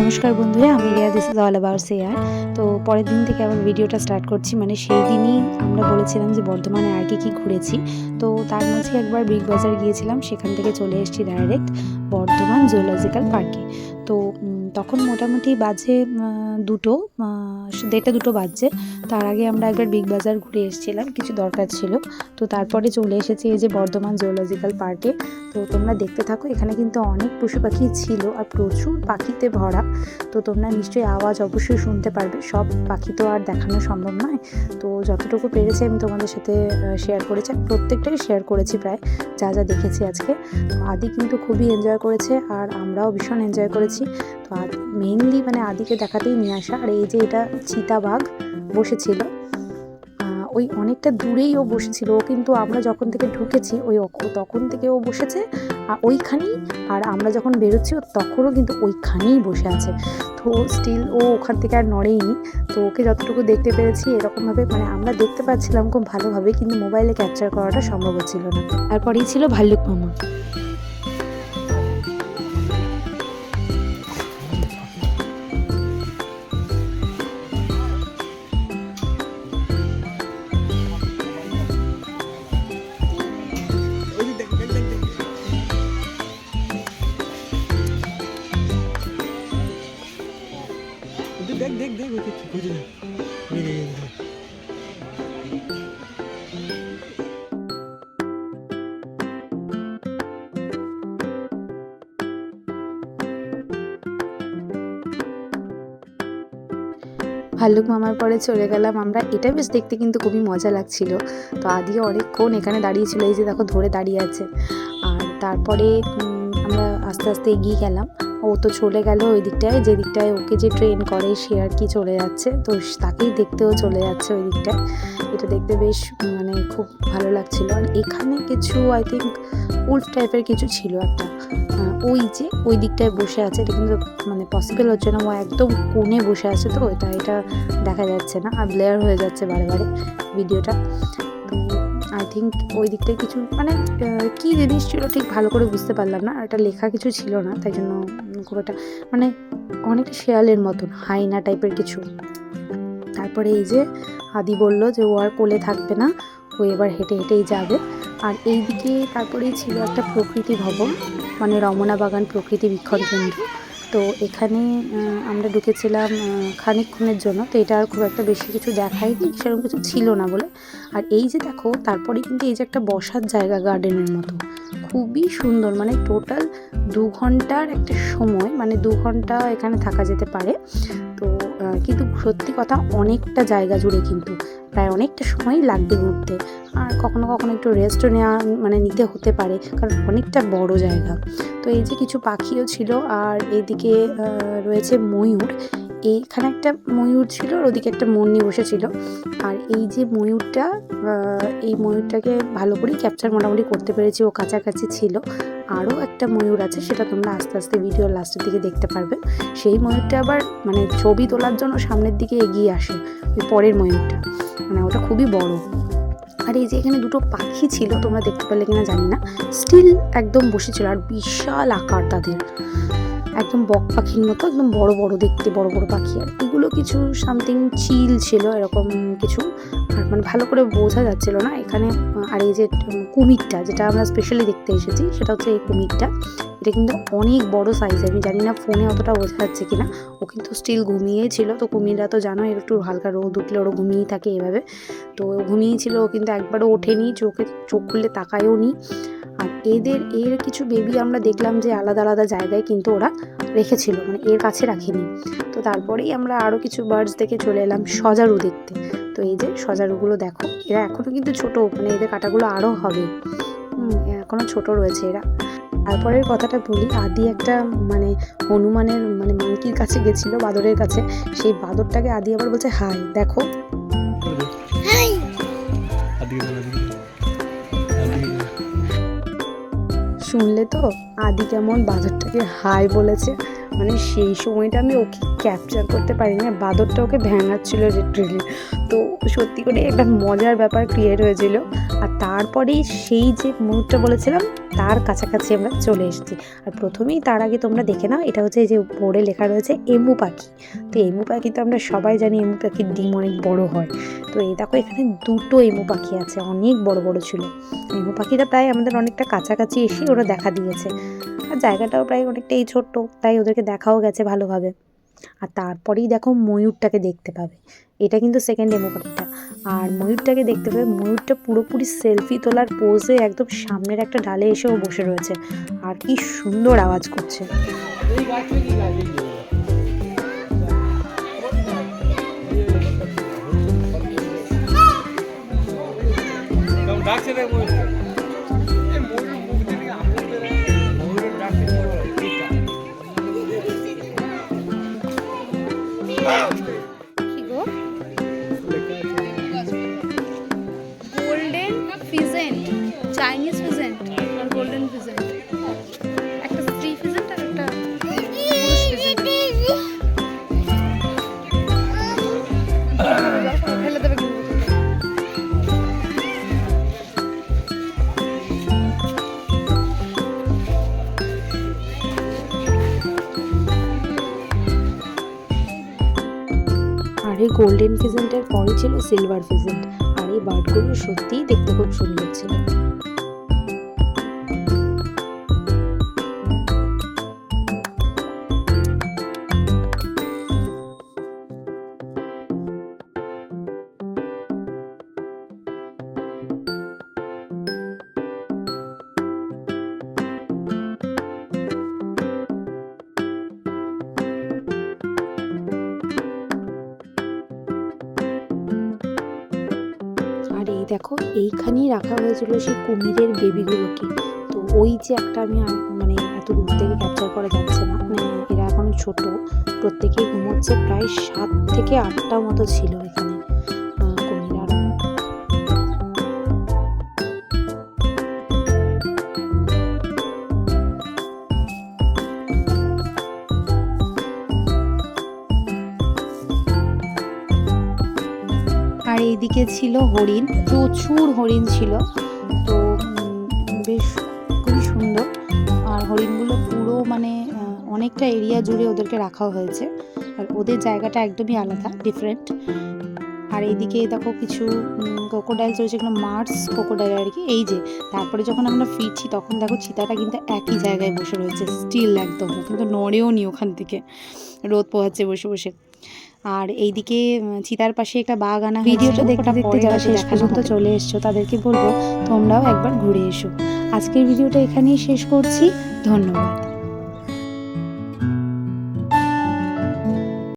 নমস্কার বন্ধুরা, আমি Riya this is all about share তো পরের দিন থেকে আবার ভিডিওটা স্টার্ট করছি মানে সেই দিনই আমরা বলেছিলাম যে বর্ধমানে আর কি কী ঘুরেছি। তো তার মাঝে একবার বিগ বাজার গিয়েছিলাম, সেখান থেকে চলে এসেছি ডাইরেক্ট বর্ধমান জুওলজিক্যাল পার্কে তো তখন মোটামুটি বাজে দুটো দেড়টা দুটো বাজছে। তার আগে আমরা একবার বিগ বাজার ঘুরে এসেছিলাম, কিছু দরকার ছিল। তো তারপরে চলে এসেছি এই যে বর্ধমান জুলজিক্যাল পার্কে তো তোমরা দেখতে থাকো, এখানে কিন্তু অনেক পশু পাখি ছিল আর প্রচুর পাখিতে ভরা। তো তোমরা নিশ্চয়ই আওয়াজ অবশ্যই শুনতে পারবে। সব পাখি তো আর দেখানো সম্ভব নয়। তো যতটুকু পেরেছি আমি তোমাদের সাথে শেয়ার করেছি। প্রত্যেকটাই শেয়ার করেছি প্রায়, যা যা দেখেছি আজকে। আদি কিন্তু খুবই এনজয় করেছে, আর আমরাও ভীষণ এনজয় করেছি। তো আর মেইনলি মানে আদিকে দেখাতেই নিয়ে আসা। আর এই যে এটা চিতাবাঘ বসেছিল ওই অনেকটা দূরেই ও বসেছিল। ও কিন্তু আমরা যখন থেকে ঢুকেছি, ওই তখন থেকে ও বসেছে, আর ওইখানেই। আর আমরা যখন বেরোচ্ছি, ও তখনও কিন্তু ওইখানেই বসে আছে। তো স্টিল ও ওখান থেকে আর নড়েইনি। তো ওকে যতটুকু দেখতে পেরেছি, এরকমভাবে মানে আমরা দেখতে পাচ্ছিলাম খুব ভালোভাবে, কিন্তু মোবাইলে ক্যাপচার করাটা সম্ভব হচ্ছিল না। তারপরেই ছিল ভাল্লুক মামা। দেখ দেখ দেখ যে কি দেখ। ভাল্লুক মামার পরে চলে গেলাম আমরা। এটা বেশ দেখতে কিন্তু খুবই মজা লাগছিল। তো আদিও অনেকক্ষণ এখানে দাঁড়িয়েছিল এই যে দেখো ধরে দাঁড়িয়ে আছে। আর তারপরে আমরা আস্তে আস্তে এগিয়ে গেলাম। ও তো চলে গেল ওই দিকটায় যে দিকটায় ওকে যে ট্রেন করে সে আর কি চলে যাচ্ছে। তো তাকেই দেখতেও চলে যাচ্ছে ওই দিকটায়। এটা দেখতে বেশ মানে খুব ভালো লাগছিল। আর এখানে কিছু আই থিঙ্ক উল্ফ টাইপের কিছু ছিল একটা। ওই যে ওই দিকটায় বসে আছে, এটা কিন্তু মানে পসিবল হচ্ছে না। ও একদম কোণে বসে আছে তো তাই এটা দেখা যাচ্ছে না। আর ব্লেয়ার হয়ে যাচ্ছে বারে বারে ভিডিওটা। তো আই থিঙ্ক ওই দিকটায় কিছু মানে কী জিনিস ছিল ঠিক ভালো করে বুঝতে পারলাম না। আর লেখা কিছু ছিল না, তাই জন্য খুব একটা মানে অনেকটা শেয়ালের মতন, হাইনা টাইপের কিছু। তারপরে এই যে আদি বলল যে ও আর কোলে থাকবে না, ও এবার হেঁটে হেঁটেই যাবে। আর এই দিকে তারপরেই ছিল একটা প্রকৃতি ভবন মানে রমনা বাগান প্রকৃতি বীক্ষণ কেন্দ্র। তো এখানে আমরা ঢুকেছিলাম খানিকক্ষণের জন্য। তো এটা আর খুব একটা বেশি কিছু দেখায়নি, সেরকম কিছু ছিল না বলে। আর এই যে দেখো, তারপরে কিন্তু এই যে একটা বসার জায়গা গার্ডেনের মতো। খুবই সুন্দর মানে টোটাল দু ঘণ্টার একটা সময় মানে দু ঘণ্টা এখানে থাকা যেতে পারে। তো কিন্তু সত্যি কথা অনেকটা জায়গা জুড়ে কিন্তু, প্রায় অনেকটা সময়ই লাগবে ঘুরতে। আর কখনো কখনো একটু রেস্টও নেওয়া মানে নিতে হতে পারে, কারণ অনেকটা বড় জায়গা। তো এই যে কিছু পাখিও ছিল, আর এদিকে রয়েছে ময়ূর। এইখানে একটা ময়ূর ছিল, আর ওদিকে একটা মন্নি বসেছিল। আর এই যে ময়ূরটা এই ময়ূরটাকে ভালো করেই ক্যাপচার মোটামুটি করতে পেরেছি, ও কাছাকাছি ছিল। আরও একটা ময়ূর আছে, সেটা তোমরা আস্তে আস্তে ভিডিও লাস্টের দিকে দেখতে পারবে। সেই ময়ূরটা আবার মানে ছবি তোলার জন্য সামনের দিকে এগিয়ে আসে, ওই পরের ময়ূরটা। মানে ওটা খুবই বড়। আর এই যে এখানে দুটো পাখি ছিল, তোমরা দেখতে পেলে কিনা জানি না। স্টিল একদম বসেছিল, আর বিশাল আকার তাদের। একদম বক পাখির মতো, একদম বড় বড় দেখতে, বড় বড় পাখি আর এগুলো কিছু সামথিং চিল ছিল, এরকম কিছু। আর মানে ভালো করে বোঝা যাচ্ছিল না। এখানে আর এই যে কুমিরটা, যেটা আমরা স্পেশালি দেখতে এসেছি, সেটা হচ্ছে এই কুমিরটা। এটা কিন্তু অনেক বড় সাইজ আমি জানি না ফোনে অতটা বোঝা যাচ্ছে কিনা। ও কিন্তু স্টিল ঘুমিয়েই ছিল। তো কুমিররা তো জানো একটু হালকা রোদ উঠলে ওরা ঘুমিয়েই থাকে এভাবে। তো ঘুমিয়েই ও কিন্তু একবারও ওঠেনি, চোখে চোখ খুললে তাকায়ও নি। আর এদের এর কিছু বেবি আমরা দেখলাম যে আলাদা আলাদা জায়গায় কিন্তু ওরা রেখেছিল মানে এর কাছে রাখেনি। তো তারপরেই আমরা আরও কিছু বার্ডস দেখে চলে এলাম সজারু দেখতে। তো এই যে সজারুগুলো দেখো এরা এখনও কিন্তু ছোট মানে এদের কাটাগুলো আরও হবে। হুম, এখনও ছোট রয়েছে এরা। তারপরের কথাটা বলি আদি একটা মানে হনুমানের মানে মাংকির কাছে গেছিল বাদরের কাছে সেই বাদরটাকে আদি আবার বলছে হাই দেখো। হাই। শুনলে তো আদি কেমন বাঁদরটাকে হাই বলেছে। মানে সেই সময়টা আমি ওকে ক্যাপচার করতে পারিনি বাঁদরটা ওকে ভ্যাঙাচ্ছিল লিটারেলি তো সত্যি করে একটা মজার ব্যাপার ক্রিয়েট হয়েছিল। আর তারপরেই সেই যে মুহূর্তটা বলেছিলাম তার কাছাকাছি আমরা চলে এসেছি। আর প্রথমেই তার আগে তোমরা দেখে নাও, এটা হচ্ছে এই যে বোর্ডে লেখা রয়েছে এমু পাখি। তো এমু পাখি তো আমরা সবাই জানি, এমু পাখির ডিম অনেক বড় হয়। তো এই দেখো, এখানে দুটো এমু পাখি আছে, অনেক বড় বড় ছিল। এমু পাখিটা প্রায় আমাদের অনেকটা কাছাকাছি এসে ওরা দেখা দিয়েছে। আর জায়গাটাও প্রায় অনেকটাই ছোট্ট, তাই ওদেরকে দেখাও গেছে ভালোভাবে। আর তারপরেই দেখো ময়ূরটাকে দেখতে পাবে। এটা কিন্তু সেকেন্ড এমো আর ময়ূরটাকে দেখতে পাবে, ময়ূরটা পুরোপুরি সেলফি তোলার পোজে একদম সামনের একটা ডালে এসেও বসে রয়েছে। আর কি সুন্দর আওয়াজ করছে। কি আর এই গোল্ডেন ফিজেন্টের পরে ছিল সিলভার ফিজেন্ট, আর এই বার্ডগুলো সত্যিই দেখতে খুব সুন্দর ছিল। দেখো, এইখানেই রাখা হয়েছিল সেই কুমিরের বেবিগুলোকে তো ওই যে একটা আমি মানে এত দূর থেকে ক্যাপচার করা যাচ্ছে না। মানে এরা এখন ছোট। প্রত্যেকেই ঘুমোচ্ছে। প্রায় সাত থেকে আটটা মতো ছিল এখানে। আর এইদিকে ছিল হরিণ, প্রচুর হরিণ ছিল। তো বেশ খুবই সুন্দর। আর হরিণগুলো পুরো মানে অনেকটা এরিয়া জুড়ে ওদেরকে রাখা হয়েছে। আর ওদের জায়গাটা একদমই আলাদা ডিফারেন্ট আর এইদিকে দেখো কিছু কোকোডাইল রয়েছে এগুলো মার্স কোকোডাইল আর কি। এই যে, তারপরে যখন আমরা ফিরছি, তখন দেখো চিতাটা কিন্তু একই জায়গায় বসে রয়েছে স্টিল একদম। কিন্তু নড়েও নি ওখান থেকে। রোদ পোহাচ্ছে বসে বসে। আর এইদিকে চিতার পাশে একটা বাঘ আনা ভিডিওটা দেখতে দেখতে যারা শেষ পর্যন্ত চলে এসছো তাদেরকে বলব তোমরাও একবার ঘুরে এসো। আজকের ভিডিওটা এখানেই শেষ করছি। ধন্যবাদ।